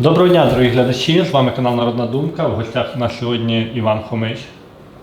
Доброго дня, дорогі глядачі! З вами канал Народна Думка. В гостях у нас сьогодні Іван Хомич.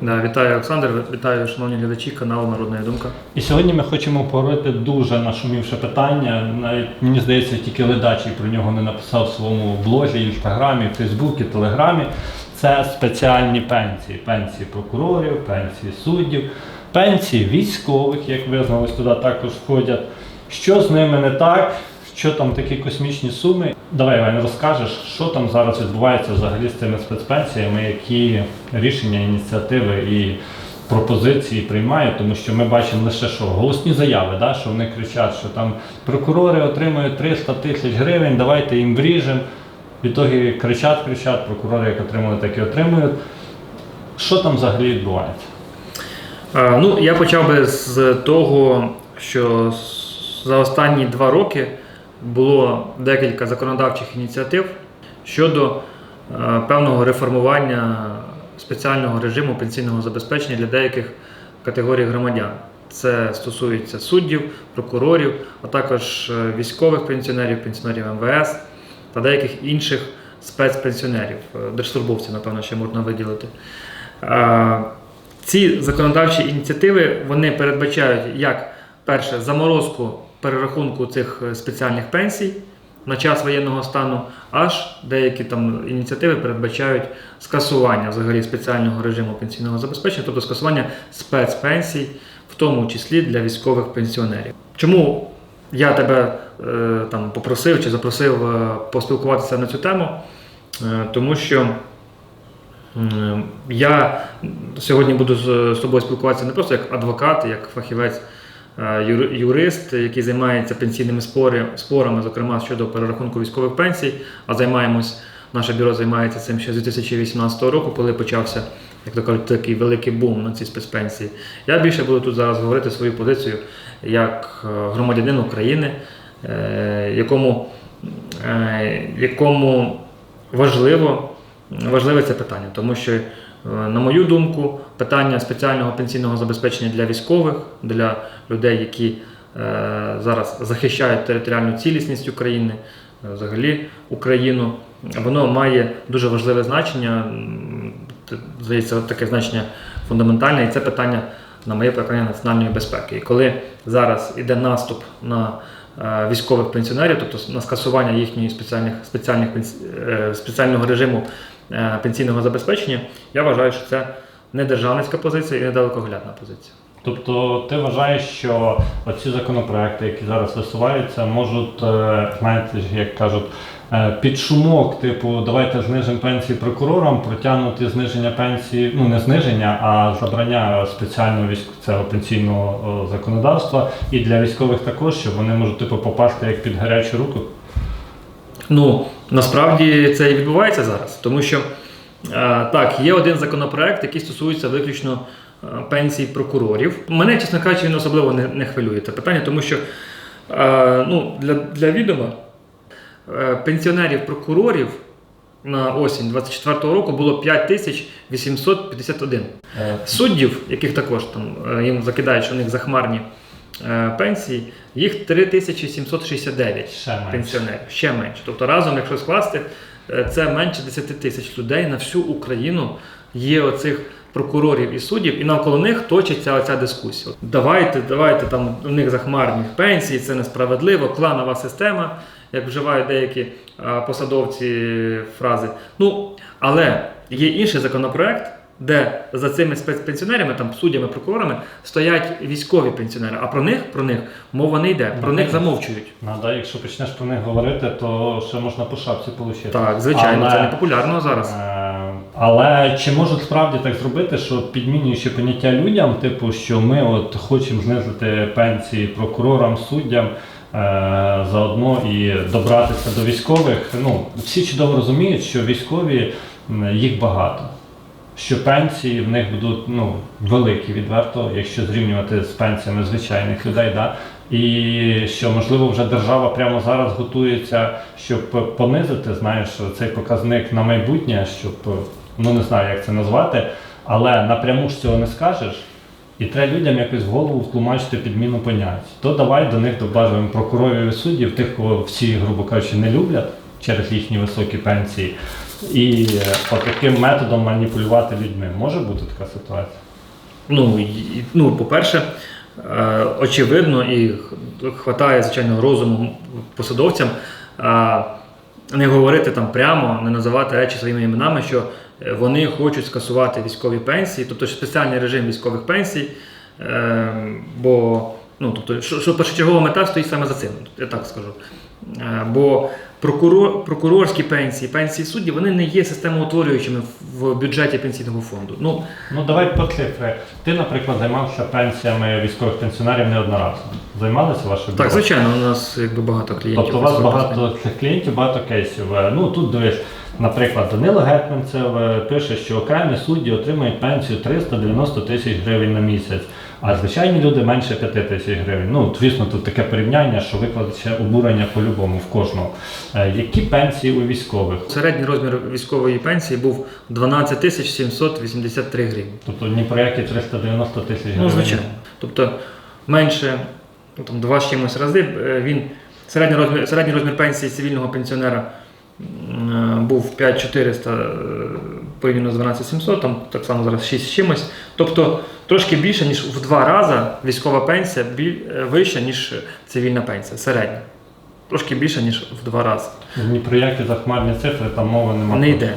Да, вітаю Олександр, вітаю шановні глядачі каналу Народна Думка. І сьогодні ми хочемо поговорити дуже нашумівше питання. Навіть мені здається, тільки ледачий про нього не написав в своєму блозі, інстаграмі, Фейсбуці, Телеграмі. Це спеціальні пенсії. Пенсії прокурорів, пенсії суддів, пенсії військових, як визналось, туди також входять. Що з ними не так? Що там такі космічні суми? Давай, Іван, розкажеш, що там зараз відбувається взагалі з цими спецпенсіями, які рішення, ініціативи і пропозиції приймають, тому що ми бачимо лише що голосні заяви, да, що вони кричать, що там прокурори отримують 300 тисяч гривень, давайте їм вріжемо. Відтоді кричать, кричать, прокурори як отримали, так і отримують. Що там взагалі відбувається? А, ну, я почав би з того, що за останні два роки було декілька законодавчих ініціатив щодо е, певного реформування спеціального режиму пенсійного забезпечення для деяких категорій громадян. Це стосується суддів, прокурорів, а також е, військових пенсіонерів, пенсіонерів МВС та деяких інших спецпенсіонерів, е, держслужбовців, напевно, ще можна виділити. Ці законодавчі ініціативи вони передбачають як перше заморозку перерахунку цих е, спеціальних пенсій на час воєнного стану, аж деякі там ініціативи передбачають скасування взагалі спеціального режиму пенсійного забезпечення, тобто скасування спецпенсій, в тому числі для військових пенсіонерів. Чому я тебе е, там попросив чи запросив е, поспілкуватися на цю тему? Тому що Я сьогодні буду з тобою спілкуватися не просто як адвокат, як фахівець, юрист, який займається пенсійними спори, спорами, зокрема щодо перерахунку військових пенсій, а займаємось, наше бюро займається цим ще з 2018 року, коли почався, як то кажуть, такий великий бум на ці спецпенсії. Я більше буду тут зараз говорити свою позицію як е, громадянин України, е, якому, е, якому важливо важливе це питання, тому що, е, на мою думку, питання спеціального пенсійного забезпечення для військових, для людей, які е, зараз захищають територіальну цілісність України, е, взагалі Україну, воно має дуже важливе значення. Здається, таке значення фундаментальне, і це питання, на моє переконання, національної безпеки. І коли зараз іде наступ на е, військових пенсіонерів, тобто на скасування їхньої спеціальних, спеціальних, е, спеціального режиму е, пенсійного забезпечення, я вважаю, що це не державницька позиція і не далекоглядна позиція. Тобто ти вважаєш, що оці законопроекти, які зараз висуваються, можуть, е, знаєте, як кажуть, е, під шумок, типу, давайте знижимо пенсії прокурорам, протягнути зниження пенсії, ну не зниження, а забрання спеціального військ... цього пенсійного законодавства і для військових також, щоб вони можуть типу попасти як під гарячу руку. Ну, насправді це і відбувається зараз, тому що е, так, є один законопроект, який стосується виключно е, пенсій прокурорів. Мене, чесно кажучи, він особливо не, не хвилює це питання, тому що е, ну, для, для відома е, пенсіонерів прокурорів на осінь 24-го року було 5851. Е, Суддів, яких також там їм закидають, що у них захмарні е, пенсії, їх 3769 Ще пенсіонерів, ще менше. Тобто разом, якщо скласти, е, це менше 10 тисяч людей на всю Україну є оцих прокурорів і суддів, і навколо них точиться оця дискусія. Давайте, давайте там у них захмарні пенсії, це несправедливо, кланова система, як вживають деякі посадовці фрази. Ну, але є інший законопроект. Де за цими спецпенсіонерами, там суддями, прокурорами стоять військові пенсіонери, а про них про них мова не йде, про них замовчують. Ну, да, якщо почнеш про них говорити, то ще можна по шапці отримати. Так, звичайно, Але- це не популярно зараз. Е, Але чи можуть справді так зробити, що підмінюючи поняття людям, типу, що ми от хочемо знизити пенсії прокурорам, суддям, е, заодно і добратися до військових? Ну, всі чудово розуміють, що військові їх багато. Що пенсії в них будуть ну, великі відверто, якщо зрівнювати з пенсіями звичайних людей. Да? І що можливо вже держава прямо зараз готується, щоб понизити, знаєш, цей показник на майбутнє, щоб ну не знаю, як це назвати, але напряму ж цього не скажеш. І треба людям якось в голову втлумачити підміну понять. То давай до них добавимо прокурорів і суддів, тих, кого всі, грубо кажучи, не люблять. Через їхні високі пенсії. І е, от таким методом маніпулювати людьми. Може бути така ситуація? Ну, і- ну по-перше, е, очевидно і хватає, звичайно, розуму посадовцям е, не говорити там прямо, не називати речі своїми іменами, що е, вони хочуть скасувати військові пенсії, тобто спеціальний режим військових пенсій. Е, бо ну, тобто, що, що першочергова мета стоїть саме за цим, я так скажу. Е, бо прокурор, прокурорські пенсії, пенсії суддів, вони не є системоутворюючими в бюджеті пенсійного фонду. Ну, Ну давай по цифри. Ти, наприклад, займався пенсіями військових пенсіонерів неодноразово. Займалися ваші Так, звичайно, у нас якби багато клієнтів. Тобто у вас багато цих клієнтів, багато кейсів. Е, Ну тут дивись, наприклад, Данило Гетманцев е, пише, що окремі судді отримують пенсію 390 тисяч гривень на місяць, а звичайні люди менше 5 тисяч гривень. Ну, звісно, тут таке порівняння, що викладеться обурення по-любому в кожного. Е, Які пенсії у військових? Середній розмір військової пенсії був 12 тисяч 783 гривні. Тобто ні про які 390 тисяч гривень. Ну, звичайно. Тобто менше ну, там, два з чимось рази. е, Він, середній, розмір, середній розмір пенсії цивільного пенсіонера е, був 5400 е, порівняно з 12700, там так само зараз 6 з чимось. Тобто трошки більше, ніж в два рази військова пенсія е, вища, ніж цивільна пенсія, середня. Трошки більше, ніж в два рази. Ні про які захмарні цифри там мови немає. Не йде.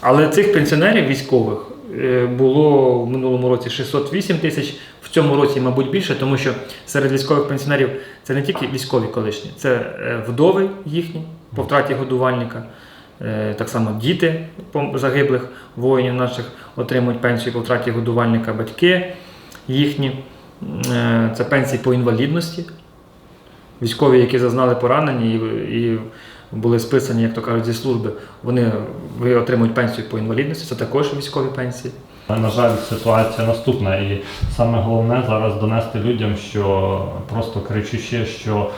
Але цих пенсіонерів військових е, було в минулому році 608 тисяч, в цьому році, мабуть, більше, тому що серед військових пенсіонерів це не тільки військові колишні, це е, вдови їхні по втраті годувальника. Е, Так само діти загиблих воїнів наших отримують пенсію по втраті годувальника, батьки їхні. Е, Це пенсії по інвалідності. Військові, які зазнали поранення і, були списані, як то кажуть, зі служби, вони отримують пенсію по інвалідності, це також військові пенсії. На жаль, ситуація наступна, і саме головне зараз донести людям, що просто кричучи, що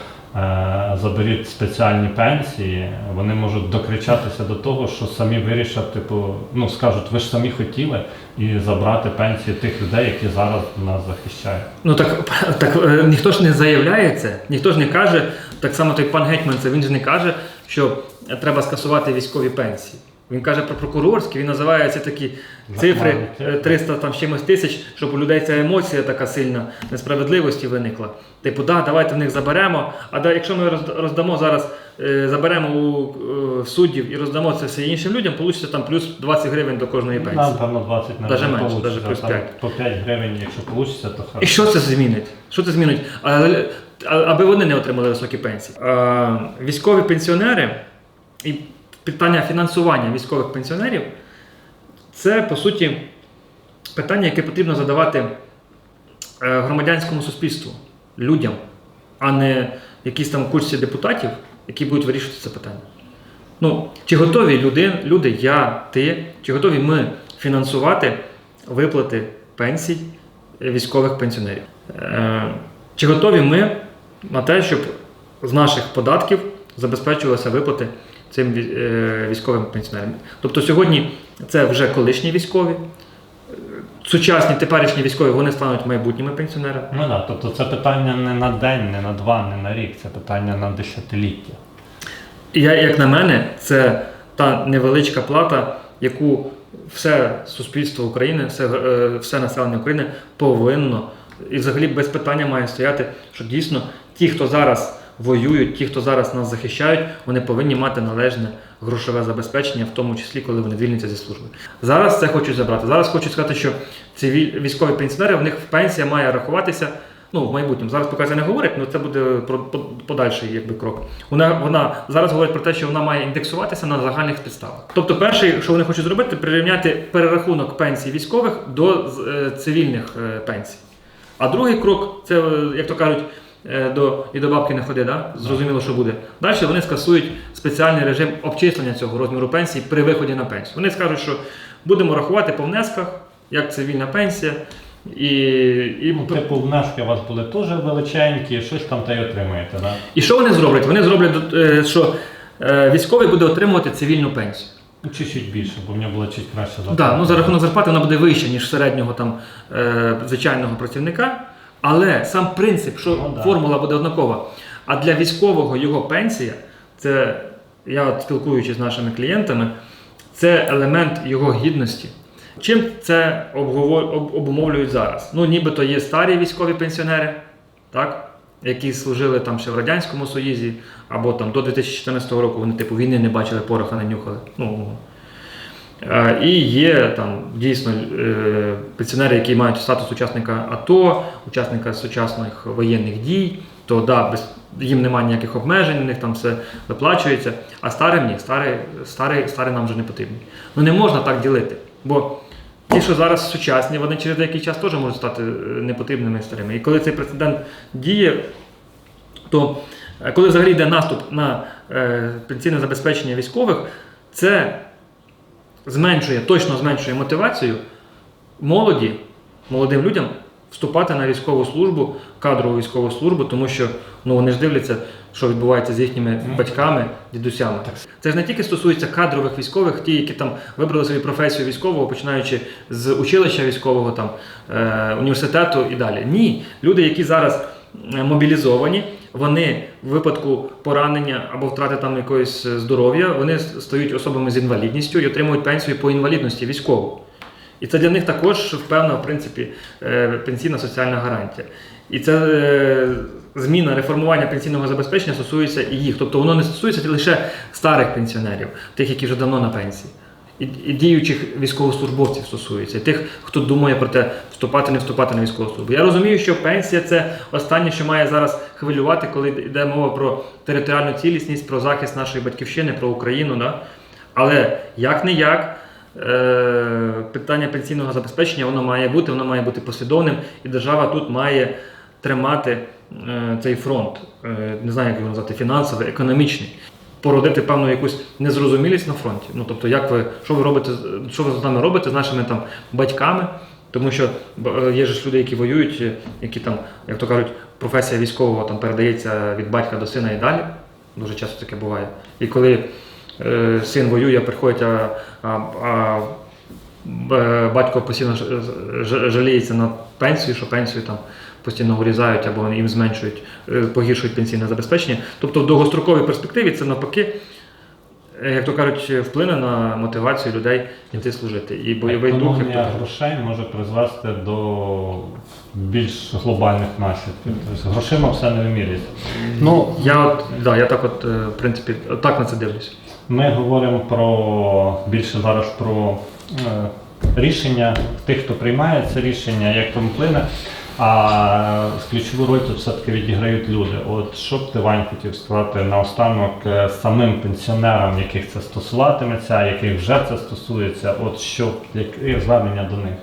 заберіть спеціальні пенсії, вони можуть докричатися до того, що самі вирішать, типу, ну скажуть, ви ж самі хотіли і забрати пенсії тих людей, які зараз нас захищають. Ну так, так е, ніхто ж не заявляє це, ніхто ж не каже, так само той пан Гетьман, це він ж не каже, що треба скасувати військові пенсії. Він каже про прокурорські, він називає ці такі цифри е, 300 там чимось тисяч, щоб у людей ця емоція така сильна несправедливості виникла. Типу, да, давайте в них заберемо. А да, якщо ми роздамо зараз, е, заберемо у е, суддів і роздамо це все іншим людям, вийде там плюс 20 гривень до кожної пенсії. Нам, певно, 20 не Даже менше, даже плюс 5. По 5 гривень, якщо вийде, то І що це змінить? Що це змінить? А, а- аби вони не отримали високі пенсії. А, військові пенсіонери і питання фінансування військових пенсіонерів це по суті питання, яке потрібно задавати е, громадянському суспільству, людям, а не якійсь там курсі депутатів, які будуть вирішувати це питання. Ну, чи готові люди, люди, я, ти, чи готові ми фінансувати виплати пенсій військових пенсіонерів? Е, чи готові ми на те, щоб з наших податків забезпечувалися виплати цим е, військовим пенсіонерам? Тобто сьогодні це вже колишні військові, сучасні теперішні військові вони стануть майбутніми пенсіонерами. Ну так, тобто це питання не на день, не на два, не на рік, це питання на десятиліття. Я, як на мене, це та невеличка плата, яку все суспільство України, все, е, все населення України повинно і взагалі без питання має стояти, що дійсно ті, хто зараз воюють, ті, хто зараз нас захищають, вони повинні мати належне грошове забезпечення, в тому числі, коли вони звільняться зі служби. Зараз це хочуть забрати. Зараз хочуть сказати, що цивіль військові пенсіонери, в них пенсія має рахуватися. Ну, в майбутньому. Зараз поки це не говорить, але це буде про- подальший якби, крок. Вона, вона зараз говорить про те, що вона має індексуватися на загальних підставах. Тобто, перше, що вони хочуть зробити, прирівняти перерахунок пенсій військових до е, цивільних е, пенсій. А другий крок це, е, як то кажуть, до, і до бабки не ходи, да? зрозуміло, що буде. Далі вони скасують спеціальний режим обчислення цього розміру пенсії при виході на пенсію. Вони скажуть, що будемо рахувати по внесках, як цивільна пенсія. І, і, Ну, типу, внески у вас були теж величенькі, щось там та й отримуєте. Да? і що вони зроблять? Вони зроблять, е, що е, військовий буде отримувати цивільну пенсію. Ну, чуть-чуть більше, бо в нього було чуть краще Так, зарплата. ну за рахунок зарплати вона буде вища, ніж середнього там, е, звичайного працівника. Але сам принцип, що Ну, да. формула буде однакова. А для військового його пенсія це я от спілкуючись з нашими клієнтами, це елемент його гідності. Чим це обумовлюють зараз? Ну, нібито є старі військові пенсіонери, так? які служили там ще в Радянському Союзі, або там до 2014 року вони типу війни не бачили, пороха не нюхали. Ну, І є там дійсно е, пенсіонери, які мають статус учасника АТО, учасника сучасних воєнних дій, то да, без, їм немає ніяких обмежень, у них там все виплачується. А старим ні, старі, старі, старі нам вже не потрібні. Ну не можна так ділити. Бо ті, що зараз сучасні, вони через деякий час теж можуть стати е, непотрібними старими. І коли цей прецедент діє, то е, коли взагалі йде наступ на пенсійне забезпечення військових, це зменшує, точно зменшує мотивацію молоді, молодим людям вступати на військову службу, кадрову військову службу, тому що ну, вони ж дивляться, що відбувається з їхніми батьками, дідусями. Це ж не тільки стосується кадрових військових, ті, які там вибрали собі професію військового, починаючи з училища військового, там, е, університету і далі. Ні, люди, які зараз е, мобілізовані, вони в випадку поранення або втрати там якоїсь е, здоров'я, вони стають особами з інвалідністю і отримують пенсію по інвалідності військову. І це для них також певна, в принципі, е, пенсійна соціальна гарантія. І це е, зміна реформування пенсійного забезпечення стосується і їх. Тобто воно не стосується лише старих пенсіонерів, тих, які вже давно на пенсії. І, діючих військовослужбовців стосується, тих, хто думає про те, вступати, не вступати на військову службу. Я розумію, що пенсія це останнє, що має зараз хвилювати, коли йде мова про територіальну цілісність, про захист нашої батьківщини, про Україну. Да? Але як не як, е, питання пенсійного забезпечення воно має бути, воно має бути послідовним, і держава тут має тримати е, цей фронт, е, не знаю, як його назвати, фінансовий, економічний. Породити певну якусь незрозумілість на фронті. Ну тобто, як ви що ви робите, що ви з нами робите з нашими там батьками? Тому що е, є ж люди, які воюють, е, які там, як то кажуть, професія військового там передається від батька до сина і далі. Дуже часто таке буває. І коли е, син воює, приходить, а, а, а батько постійно жаліється на пенсію, що пенсію там постійно урізають або їм зменшують, е, погіршують пенсійне забезпечення. Тобто в довгостроковій перспективі це навпаки, е, як то кажуть, вплине на мотивацію людей йти служити. І бойовий дух, як то грошей може призвести до більш глобальних наслідків. Тобто грошима все не вимірюється. Ну, Я от, да, я так от, е, в принципі, так на це дивлюсь. Ми говоримо про більше зараз про е, рішення тих, хто приймає це рішення, як там вплине. А ключову роль тут все-таки відіграють люди. От що б ти Вань хотів сказати наостанок е, самим пенсіонерам, яких це стосуватиметься, яких вже це стосується, от що яке звернення до них?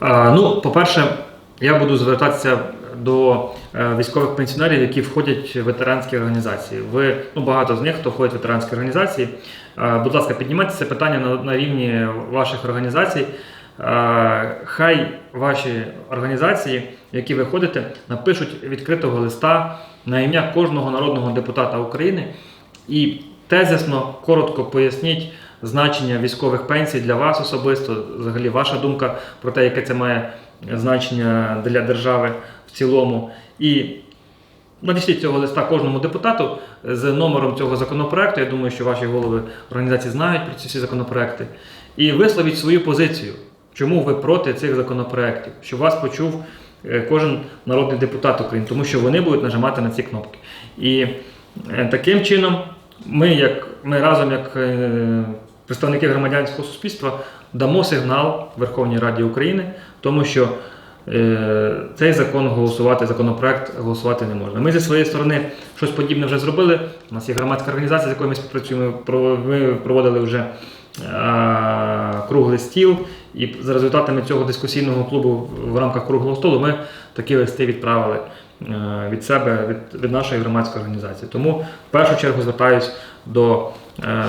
А, ну, по-перше, я буду звертатися до е, військових пенсіонерів, які входять в ветеранські організації. Ви ну багато з них, хто входить в ветеранські організації. Е, будь ласка, піднімайте це питання на, на рівні ваших організацій. Е, Хай ваші організації, які ви ходите, напишуть відкритого листа на ім'я кожного народного депутата України і тезисно, коротко поясніть значення військових пенсій для вас особисто, взагалі ваша думка про те, яке це має значення для держави в цілому. І надішліть цього листа кожному депутату з номером цього законопроекту. Я думаю, що ваші голови організації знають про ці всі законопроекти. І висловіть свою позицію, чому ви проти цих законопроектів, щоб вас почув е, кожен народний депутат України, тому що вони будуть нажимати на ці кнопки. І е, таким чином ми, як ми разом, як е, представники громадянського суспільства, дамо сигнал Верховній Раді України, тому що цей закон голосувати, законопроект голосувати не можна. Ми зі своєї сторони щось подібне вже зробили. У нас є громадська організація, з якою ми співпрацюємо. Ми проводили вже круглий стіл, і за результатами цього дискусійного клубу в рамках круглого столу ми такі листи відправили е, від себе, від, від нашої громадської організації. Тому в першу чергу звертаюсь до е,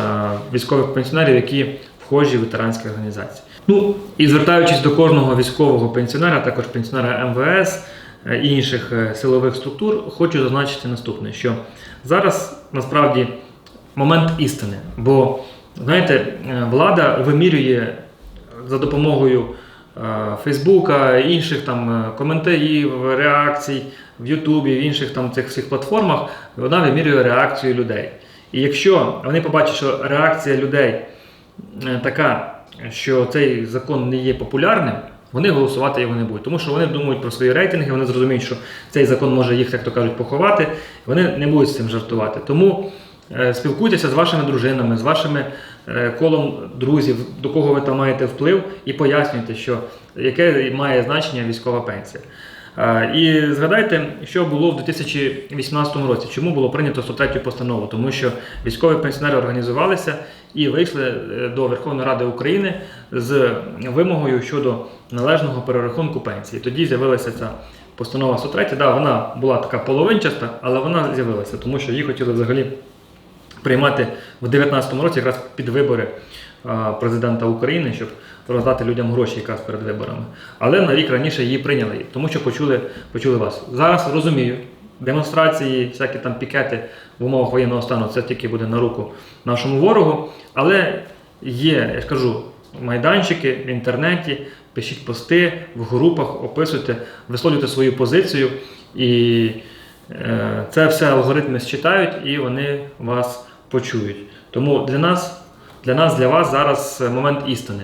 військових пенсіонерів, які вхожі в ветеранські організації. Ну і звертаючись до кожного військового пенсіонера, також пенсіонера МВС е, і інших силових структур, хочу зазначити наступне: що зараз насправді момент істини. Бо знаєте, влада вимірює за допомогою е, Фейсбука, інших там е, коментарів, реакцій в Ютубі, в інших там цих всіх платформах, вона вимірює реакцію людей. І якщо вони побачать, що реакція людей е, така, що цей закон не є популярним, вони голосувати його не будуть. Тому що вони думають про свої рейтинги, вони зрозуміють, що цей закон може їх, як то кажуть, поховати, вони не будуть з цим жартувати. Тому спілкуйтеся з вашими дружинами, з вашими колом друзів, до кого ви там маєте вплив, і пояснюйте, що яке має значення військова пенсія. Е, І згадайте, що було в 2018 році. Чому було прийнято 103 постанову? Тому що військові пенсіонери організувалися і вийшли е, до Верховної Ради України з вимогою щодо належного перерахунку пенсії. Тоді з'явилася ця постанова 103. Да, вона була така половинчаста, але вона з'явилася, тому що її хотіли взагалі приймати в 2019 році якраз під вибори президента України, щоб роздати людям гроші якраз перед виборами. Але на рік раніше її прийняли, тому що почули, почули вас. Зараз розумію, демонстрації, всякі там пікети в умовах воєнного стану це тільки буде на руку нашому ворогу. Але є, я ж кажу, майданчики в інтернеті, пишіть пости в групах, описуйте, висловлюйте свою позицію і. Е, Це все алгоритми считають і вони вас почують. Тому для нас, для нас, для вас зараз е, момент істини.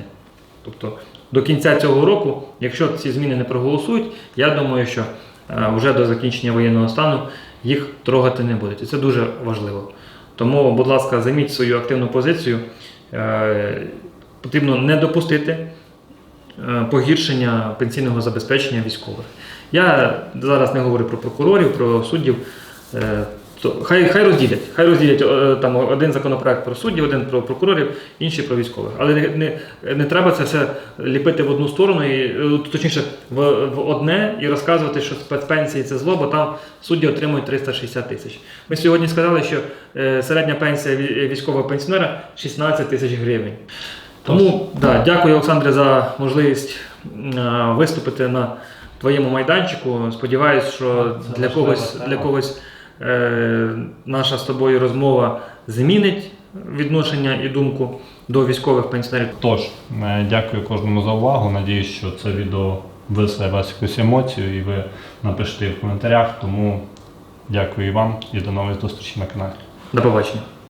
Тобто до кінця цього року, якщо ці зміни не проголосують, я думаю, що е, вже до закінчення воєнного стану їх трогати не будуть. І це дуже важливо. Тому, будь ласка, займіть свою активну позицію. Е, Потрібно не допустити погіршення пенсійного забезпечення військових. Я зараз не говорю про прокурорів, про суддів. Е, Хай, хай розділять. Хай розділять е, там один законопроект про суддів, один про прокурорів, інший про військових. Але не, не, не треба це все ліпити в одну сторону, і, е, точніше, в, в одне і розказувати, що спецпенсії це зло, бо там судді отримують 360 тисяч. Ми сьогодні сказали, що е, середня пенсія військового пенсіонера 16 тисяч гривень. Тому да, дякую, Олександре, за можливість виступити на твоєму майданчику. Сподіваюсь, що Це для когось, для когось наша з тобою розмова змінить відношення і думку до військових пенсіонерів. Тож, е, дякую кожному за увагу. Надіюсь, що це відео вислає вас якусь емоцію і ви напишете в коментарях. Тому дякую і вам і до нових зустрічей на каналі. До побачення.